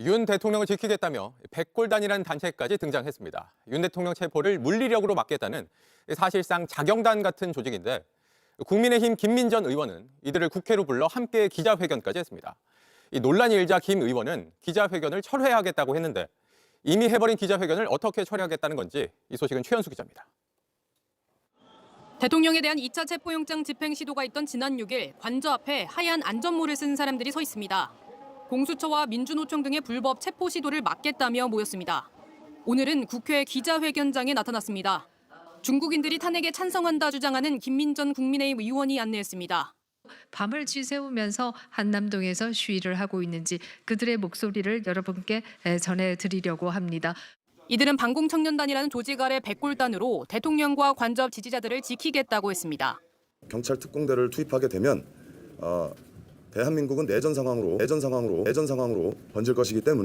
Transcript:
윤 대통령을 지키겠다며 백골단이라는 단체까지 등장했습니다. 윤 대통령 체포를 물리력으로 막겠다는 사실상 자경단 같은 조직인데 국민의힘 김민전 의원은 이들을 국회로 불러 함께 기자회견까지 했습니다. 이 논란이 일자 김 의원은 기자회견을 철회하겠다고 했는데 이미 해버린 기자회견을 어떻게 철회하겠다는 건지 이 소식은 최현수 기자입니다. 대통령에 대한 2차 체포영장 집행 시도가 있던 지난 6일 관저 앞에 하얀 안전모를 쓴 사람들이 서 있습니다. 공수처와 민주노총 등의 불법 체포 시도를 막겠다며 모였습니다. 오늘은 국회 기자회견장에 나타났습니다. 중국인들이 탄핵에 찬성한다 주장하는 김민전 국민의힘 의원이 안내했습니다. 밤을 쥐세우면서 한남동에서 시위를 하고 있는지 그들의 목소리를 여러분께 에, 전해드리려고 합니다. 이들은 방공청년단이라는 조직 아래 백골단으로 대통령과 관저 지지자들을 지키겠다고 했습니다. 경찰 특공대를 투입하게 되면 어, 대한민국은 내전 상황으로 내전 상황으로 내전 상황으로 번질 것이기 때문에